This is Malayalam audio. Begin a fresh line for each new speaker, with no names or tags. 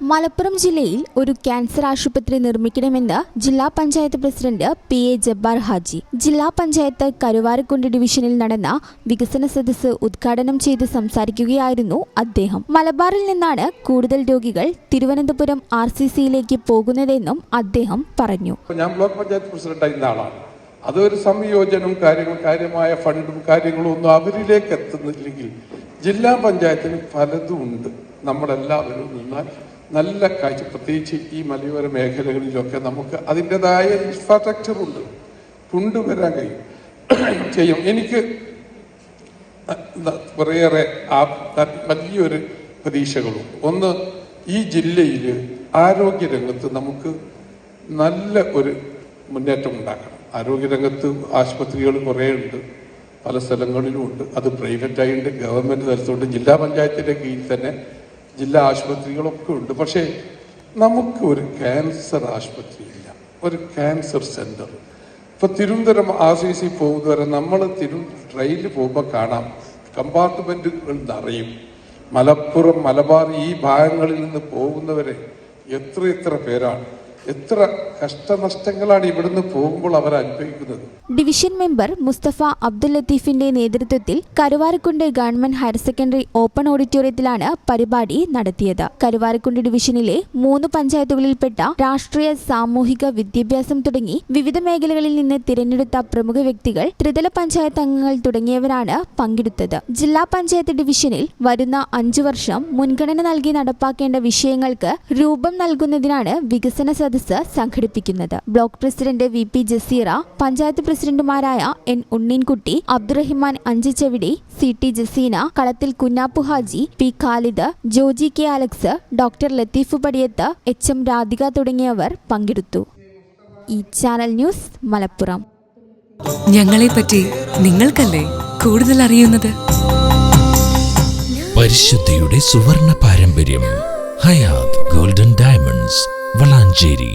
മലപ്പുറം ജില്ലയിൽ ഒരു ക്യാൻസർ ആശുപത്രി നിർമ്മിക്കണമെന്ന് ജില്ലാ panchayat president P A Jabbar Haji. ജില്ലാ പഞ്ചായത്ത് കരുവാരക്കുണ്ട് ഡിവിഷനിൽ നടന്ന വികസന സദസ്സ് ഉദ്ഘാടനം ചെയ്ത് സംസാരിക്കുകയായിരുന്നു അദ്ദേഹം. മലബാറിൽ നിന്നാണ് കൂടുതൽ രോഗികൾ തിരുവനന്തപുരം ആർ സി സിയിലേക്ക് പോകുന്നതെന്നും അദ്ദേഹം പറഞ്ഞു.
ഞാൻ ബ്ലോക്ക് പഞ്ചായത്ത് പ്രസിഡന്റ് ആളാണ്. അതൊരു സംയോജനം കാര്യങ്ങൾ കാര്യമായ ഫണ്ടും കാര്യങ്ങളും ഒന്നും അവരിലേക്ക് എത്തുന്നില്ലെങ്കിൽ ജില്ലാ പഞ്ചായത്തിന് പലതും ഉണ്ട്. നമ്മളെല്ലാവരും നിന്നാൽ നല്ല കാഴ്ച. പ്രത്യേകിച്ച് ഈ മലയോര മേഖലകളിലൊക്കെ നമുക്ക് അതിന്റെതായ ഇൻഫ്രാസ്ട്രക്ചർ ഉണ്ട്. കൊണ്ടുവരാൻ കഴിയും. ചെയ്യും. എനിക്ക് കുറേയേറെ ആ വലിയൊരു പ്രതീക്ഷകളും ഒന്ന് ഈ ജില്ലയിൽ ആരോഗ്യരംഗത്ത് നമുക്ക് നല്ല ഒരു മുന്നേറ്റം ഉണ്ടാക്കണം. ആരോഗ്യരംഗത്ത് ആശുപത്രികൾ കുറേ ഉണ്ട്. പല സ്ഥലങ്ങളിലും ഉണ്ട്. അത് പ്രൈവറ്റ് ഉണ്ട് ഗവൺമെന്റ് തലത്തോട്ട് ജില്ലാ പഞ്ചായത്തിന്റെ കീഴിൽ തന്നെ ജില്ലാ ആശുപത്രികളൊക്കെ ഉണ്ട്. പക്ഷേ നമുക്ക് ഒരു ക്യാൻസർ ആശുപത്രി ഇല്ല. ഒരു ക്യാൻസർ സെന്റർ ഇപ്പൊ തിരുവനന്തപുരം ആർ സി സി പോകുന്നവരെ നമ്മൾ തിരു ട്രെയിനിൽ പോകുമ്പോൾ കാണാം. കമ്പാർട്ട്മെന്റുകൾ നിറയും മലപ്പുറം മലബാർ ഈ ഭാഗങ്ങളിൽ നിന്ന് പോകുന്നവരെ എത്ര എത്ര പേരാണ്. എത്ര കഷ്ടനഷ്ടങ്ങളാണ് ഇവിടുന്ന് പോകുമ്പോൾ അവർ അനുഭവിക്കുന്നത്.
ഡിവിഷൻ മെമ്പർ മുസ്തഫ അബ്ദുൽ ലത്തീഫിന്റെ നേതൃത്വത്തിൽ Karuvarakundu government higher secondary open ഓഡിറ്റോറിയത്തിലാണ് പരിപാടി നടത്തിയത്. കരുവാരക്കുണ്ട് ഡിവിഷനിലെ മൂന്ന് പഞ്ചായത്തുകളിൽപ്പെട്ട രാഷ്ട്രീയ സാമൂഹിക വിദ്യാഭ്യാസം തുടങ്ങി വിവിധ മേഖലകളിൽ നിന്ന് തിരഞ്ഞെടുത്ത പ്രമുഖ വ്യക്തികൾ ത്രിതല പഞ്ചായത്ത് അംഗങ്ങൾ തുടങ്ങിയവരാണ് പങ്കെടുത്തത്. ജില്ലാ പഞ്ചായത്ത് ഡിവിഷനിൽ വരുന്ന അഞ്ചു വർഷം മുൻഗണന നൽകി നടപ്പാക്കേണ്ട വിഷയങ്ങൾക്ക് രൂപം നൽകുന്നതിനാണ് വികസന സദസ്സ് സംഘടിപ്പിക്കുന്നത്. Block president V P Jaseera panchayat പ്രസിഡന്റുമാരായ N Unneenkutty Abdurahiman Anchachavadi C T Jaseena Kalathil Kunhappu Haji P Khalid Joji K Alex doctor Latheef Padiyath H M Radhika തുടങ്ങിയവർ പങ്കെടുത്തു. ഈ ചാനൽ ന്യൂസ് മലപ്പുറം.
ഞങ്ങളെ പറ്റി നിങ്ങൾക്കല്ലേ കൂടുതൽ അറിയുന്നത്?
പരിശുദ്ധിയുടെ സുവർണ പാരമ്പര്യം ഹയാത് ഗോൾഡൻ ഡയമണ്ട്സ്. വളാഞ്ചേരി